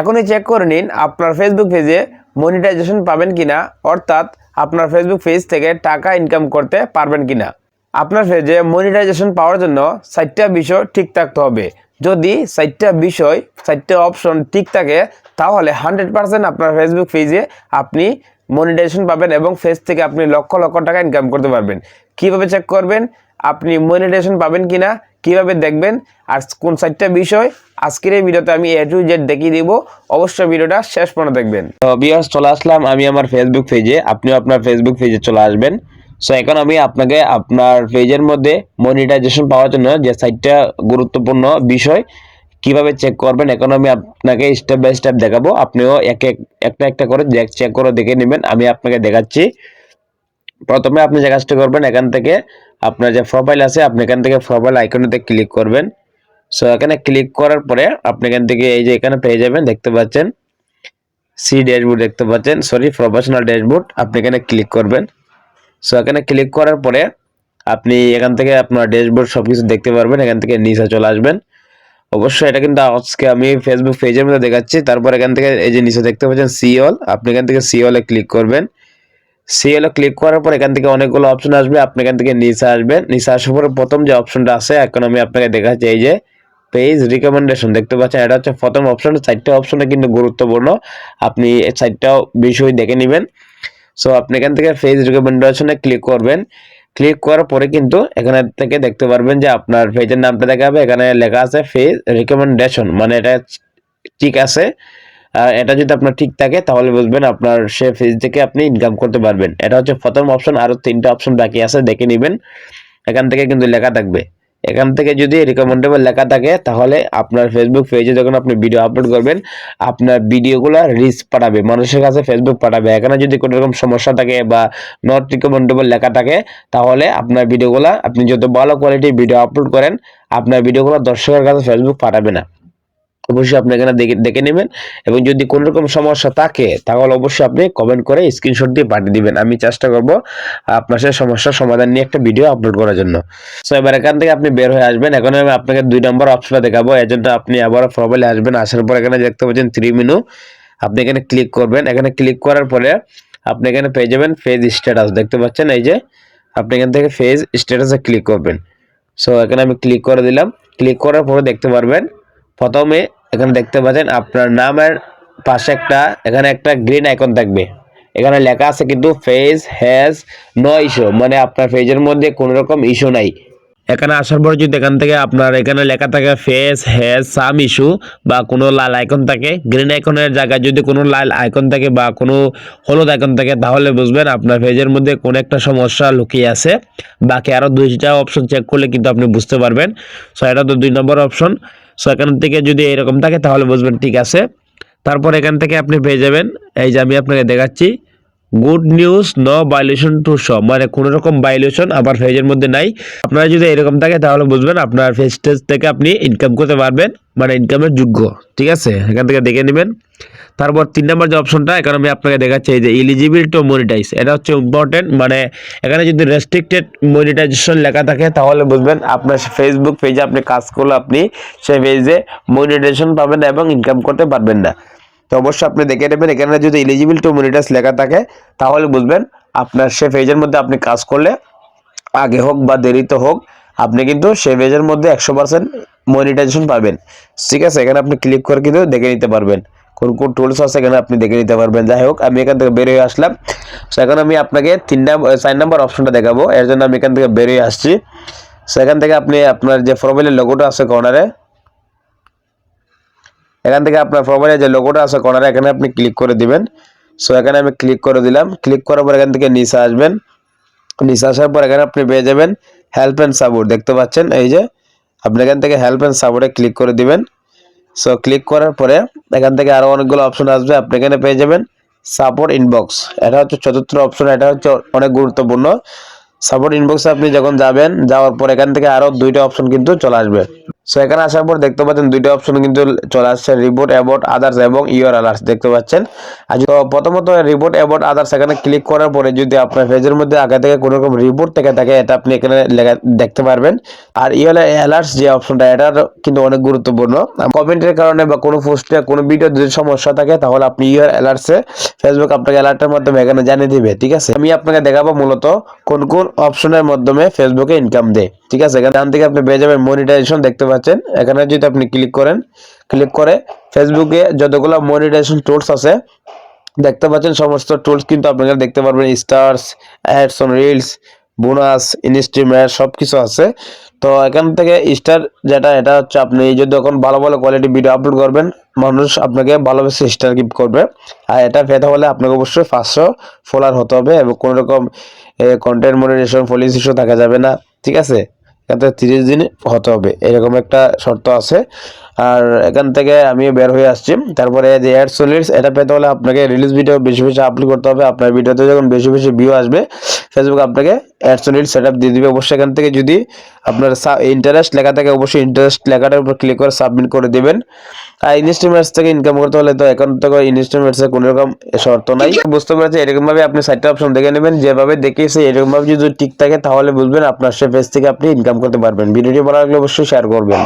এখনই চেক করে নিন আপনার ফেসবুক পেজে মনিটাইজেশন পাবেন কিনা, অর্থাৎ আপনার ফেসবুক পেজ থেকে টাকা ইনকাম করতে পারবেন কিনা। আপনার পেজে মনিটাইজেশন পাওয়ার জন্য চারটা বিষয় ঠিক থাকতে হবে। যদি চারটা বিষয় চারটা অপশন ঠিক থাকে, তাহলে হান্ড্রেড পার্সেন্ট আপনার ফেসবুক পেজে আপনি মনিটাইজেশন পাবেন এবং ফেজ থেকে আপনি লক্ষ লক্ষ টাকা ইনকাম করতে পারবেন। কীভাবে চেক করবেন? আপনি মনিটাইজেশন পাবেন কিনা? কীভাবে দেখবেন? আর কোন চারটা বিষয় আজকের এই ভিডিওতে আমি এ টু জেড দেখিয়ে দিব। অবশ্যই ভিডিওটা শেষ পর্যন্ত দেখবেন। তো বিয়ার্স চলে আসলাম আমি আমার ফেসবুক পেজে আপনিও আপনার ফেসবুক পেজে চলে আসবেন। সো এখন আমি আপনাকে আপনার পেজের মধ্যে মনিটাইজেশন পাওয়ার জন্য যে চারটা গুরুত্বপূর্ণ বিষয় কীভাবে চেক করবেন, এখন আমি আপনাকে স্টেপ বাই স্টেপ দেখাবো। আপনিও এক এক, একটা একটা করে চেক করে দেখে নেবেন। আমি আপনাকে দেখাচ্ছি। প্রথমে আপনি যে কাজটা করবেন, এখান থেকে আপনার যে প্রোফাইল আছে, আপনি এখান থেকে প্রোফাইল আইকনেতে ক্লিক করবেন। সো এখানে ক্লিক করার পরে আপনি এখান থেকে এই যে এখানে পেয়ে যাবেন, দেখতে পাচ্ছেন? সি ড্যাশবোর্ড দেখতে পাচ্ছেন? সরি প্রফেশনাল ড্যাশবোর্ড আপনি এখানে ক্লিক করবেন। সো এখানে ক্লিক করার পরে আপনি এখান থেকে আপনার ড্যাশবোর্ড সব কিছু দেখতে পারবেন, এখান থেকে নিচে চলে আসবেন। অবশ্যই এটা কিন্তু আজকে আমি ফেসবুক পেজের মধ্যে দেখাচ্ছি। তারপর এখান থেকে এই যে নিচে দেখতে পাচ্ছেন সিওল আপনি এখান থেকে সিওলে ক্লিক করবেন। সিএল ক্লিক করার পর এখান থেকে অনেকগুলো অপশন আসবে। আপনি এখান থেকে নিচে আসবেন। নিচে আসার পরে প্রথম যে অপশনটা আছে, এখন আমি আপনাকে দেখাচ্ছি এই যে পেজ রিকমেন্ডেশন দেখতে পাচ্ছেন, এটা হচ্ছে প্রথম অপশন চারটে অপশনে কিন্তু গুরুত্বপূর্ণ। আপনি চারটা বিষয় দেখে নেবেন। সো আপনি এখান থেকে পেজ রিকমেন্ডেশনে ক্লিক করবেন। ক্লিক করার পরে কিন্তু এখানে থেকে দেখতে পারবেন যে আপনার পেজের নামটা দেখাবে। এখানে লেখা আছে পেজ রিকমেন্ডেশন মানে এটা ঠিক আছে। আর এটা যদি আপনার ঠিক থাকে, তাহলে বুঝবেন আপনার সে পেজ থেকে আপনি ইনকাম করতে পারবেন। এটা হচ্ছে প্রথম অপশন আরও তিনটা অপশন বাকি আছে, দেখে নেবেন। এখান থেকে কিন্তু লেখা থাকবে। এখান থেকে যদি রিকমেন্ডেবল লেখা থাকে, তাহলে আপনার ফেসবুক পেজে যখন আপনি ভিডিও আপলোড করবেন, আপনার ভিডিওগুলো রিচ পাঠাবে, মানুষের কাছে ফেসবুক পাঠাবে। এখানে যদি কোনো রকম সমস্যা থাকে বা নট রিকমেন্ডেবল লেখা থাকে, তাহলে আপনার ভিডিওগুলো আপনি যত ভালো কোয়ালিটির ভিডিও আপলোড করেন, আপনার ভিডিওগুলো দর্শকের কাছে ফেসবুক পাঠাবে না। অবশ্যই আপনি এখানে দেখে নেবেন এবং যদি কোনো রকম সমস্যা থাকে, তাহলে অবশ্যই আপনি কমেন্ট করে স্ক্রিনশট দিয়ে পাঠিয়ে দিবেন। আমি চেষ্টা করব আপনার সেই সমস্যার সমাধান নিয়ে একটা ভিডিও আপলোড করার জন্য। সো এবার এখান থেকে আপনি বের হয়ে আসবেন। এখন আমি আপনাকে দুই নম্বর অপশনটা দেখাবো। এর জন্য আপনি আবার প্রোফাইলে আসবেন। আসার পর এখানে দেখতে পাচ্ছেন থ্রি মেনু আপনি এখানে ক্লিক করবেন। এখানে ক্লিক করার পরে আপনি এখানে পেয়ে যাবেন ফেজ স্ট্যাটাস দেখতে পাচ্ছেন এই যে, আপনি এখান থেকে ফেজ স্ট্যাটাসে ক্লিক করবেন। সো এখানে আমি ক্লিক করে দিলাম। ক্লিক করার পরে দেখতে পারবেন প্রথমে এখানে দেখতে পাচ্ছেন আপনার নামের পাশে একটা, এখানে একটা গ্রিন আইকন থাকবে। এখানে লেখা আছে কিন্তু ফেজ হ্যাজ নো ইস্যু মানে আপনার ফেজের মধ্যে কোনো রকম ইস্যু নাই। এখানে আসার পর যদি এখান থেকে আপনার এখানে লেখা থাকে ফেস হ্যাজ সাম ইস্যু বা কোনো লাল আইকন থাকে গ্রিন আইকনের জায়গায় যদি কোনো লাল আইকন থাকে বা কোনো হলুদ আইকন থাকে, তাহলে বুঝবেন আপনার পেজের মধ্যে কোনো একটা সমস্যা লুকিয়ে আছে। বাকি আরও দুইটা অপশন চেক করলে কিন্তু আপনি বুঝতে পারবেন। সো এটা তো দুই নম্বর অপশন সো এখান থেকে যদি এরকম থাকে তাহলে বুঝবেন ঠিক আছে। তারপর এখান থেকে আপনি পেয়ে যাবেন। এই যে আমি আপনাকে দেখাচ্ছি। Good news no violation to show মানে কোনো রকম ভাইলেশন আবার ফেজের মধ্যে নাই। আপনারা যদি এরকম থাকে, তাহলে বুঝবেন আপনার ফেজ টেজ থেকে আপনি ইনকাম করতে পারবেন মানে ইনকামের যোগ্য। ঠিক আছে? এখান থেকে দেখে নেবেন। তারপর তিন নম্বর যে অপশনটা এখানে আমি আপনাকে দেখাচ্ছি যে এলিজিবল টু মনিটাইজ এটা হচ্ছে ইম্পর্টেন্ট মানে এখানে যদি রেস্ট্রিক্টেড মনিটাইজেশন লেখা থাকে, তাহলে বুঝবেন আপনার ফেসবুক পেজে আপনি কাজ করলে আপনি সেই পেজে মনিটাইজেশন পাবেন এবং ইনকাম করতে পারবেন না। তো অবশ্যই আপনি দেখে নেবেন। এখানে যদি এলিজিবল টু মনিটাইজ লেখা থাকে, তাহলে বুঝবেন আপনার সে পেজের মধ্যে আপনি কাজ করলে আগে হোক বা দেরিতে হোক, আপনি কিন্তু সে পেজের মধ্যে একশো পার্সেন্ট মনিটাইজেশন পাবেন। ঠিক আছে? এখানে আপনি ক্লিক করে কিন্তু দেখে নিতে পারবেন। কোন কোন টুলস আছে এখানে আপনি দেখে নিতে পারবেন। যাই হোক, আমি এখান থেকে বেরিয়ে আসলাম। সো এখন আমি আপনাকে তিন নাম্বার চার নাম্বার অপশনটা দেখাবো। এর জন্য আমি এখান থেকে বেরিয়ে আসছি। সেখান থেকে আপনি আপনার যে প্রোফাইলের লোগোটা আছে কর্নারে এখান থেকে আপনার প্রোফাইলে যে লোগোটা আছে কর্নারে এখানে আপনি ক্লিক করে দিবেন। সো এখানে আমি ক্লিক করে দিলাম। ক্লিক করার পর এখান থেকে নিচে আসবেন। নিচে আসার পর এখানে আপনি পেয়ে যাবেন হেল্প অ্যান্ড সাপোর্ট দেখতে পাচ্ছেন? এই যে, আপনি এখান থেকে হেল্প অ্যান্ড সাপোর্টে ক্লিক করে দিবেন। সো ক্লিক করার পরে এখান থেকে আরও অনেকগুলো অপশন আসবে। আপনি এখানে পেয়ে যাবেন সাপোর্ট ইনবক্স এটা হচ্ছে চতুর্থ অপশন এটা হচ্ছে অনেক গুরুত্বপূর্ণ। সাপোর্ট ইনবক্সে আপনি যখন যাবেন, যাওয়ার পর এখান থেকে আরও দুইটা অপশন কিন্তু চলে আসবে। সো এখানে আসার পর দেখতে পাচ্ছেন দুইটা অপশন কিন্তু চলে আসছে রিপোর্ট অ্যাবাউট আদার্স এবং ইউর অ্যালার্টস দেখতে পাচ্ছেন? আর তো প্রথমত রিপোর্ট অ্যাবাউট আদার্স এখানে ক্লিক করার পরে যদি আপনার পেজের মধ্যে আগে থেকে কোনো রকম রিপোর্ট থেকে থাকে, এটা আপনি এখানে দেখতে পারবেন। আর ইউর অ্যালার্টস যে অপশনটা এটার কিন্তু অনেক গুরুত্বপূর্ণ। কমেন্টের কারণে বা কোনো পোস্টে কোনো ভিডিও যদি সমস্যা থাকে, তাহলে আপনি ইউর অ্যালার্টসে ফেসবুক আপনাকে অ্যালার্টের মাধ্যমে এখানে জানিয়ে দিবে, ঠিক আছে? আমি আপনাকে দেখাবো মূলত কোন কোন অপশনের মাধ্যমে ফেসবুকে ইনকাম দেয়, ঠিক আছে? এখান থেকে আপনি পেয়ে যাবেন মনিটাইজেশন দেখতে পাচ্ছেন। এখানে যদি আপনি ক্লিক করেন ক্লিক করে ফেসবুকে যতগুলো মনিটাইজেশন টুলস আছে, দেখতে পাচ্ছেন সমস্ত টুলস কিন্তু আপনারা দেখতে পারবেন stars ads on reels bonus ইনস্ট্রিমের সব কিছু আছে। তো এখান থেকে স্টার যেটা, এটা হচ্ছে আপনি যদি যখন ভালো ভালো কোয়ালিটি ভিডিও আপলোড করবেন, মানুষ আপনাকে ভালোবেসে স্টার গিফট করবে। আর এটা পেতে হলে আপনাকে অবশ্যই পাঁচশো ফলোয়ার হতে হবে এবং কোনো রকম কন্টেন্ট মনিটেশন পলিসি থাকা যাবে না, ঠিক আছে? থেকে তিরিশ দিন হতে হবে। এরকম একটা শর্ত আছে। আর এখান থেকে আমি বের হয়ে আসছি। তারপরে যে অ্যাড সোলিডস এটা পেতে হলে আপনাকে রিলিজ ভিডিও বেশি বেশি আপলোড করতে হবে। আপনার ভিডিওতে যখন বেশি বেশি ভিউ আসবে ফেসবুক আপনাকে অ্যাড সোলিড সেট আপ দিয়ে দিবে। অবশ্যই এখান থেকে যদি আপনার ইন্টারেস্ট লেখা থাকে, অবশ্যই ইন্টারেস্ট লেখাটার উপর ক্লিক করে সাবমিট করে দিবেন। আর ইনস্ট্রিমেন্টস থেকে ইনকাম করতে হলে তো এখন থেকে ইনস্ট্রিমেন্টসে কোনো রকম শর্ত নাই। বুঝতে পারছি এরকম ভাবে আপনি সাইটটা অপশন দেখে নেবেন। যেভাবে দেখিয়েছে এরকম ভাবে যদি ঠিক থাকে, তাহলে বুঝবেন আপনার সে পেজ থেকে আপনি ইনকাম করতে পারবেন। ভিডিওটি ভালো লাগলে অবশ্যই শেয়ার করবেন।